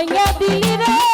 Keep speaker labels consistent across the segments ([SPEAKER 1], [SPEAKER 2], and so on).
[SPEAKER 1] Ay, mi vida.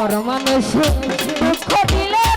[SPEAKER 1] পরমানুষ দুঃখ দিলে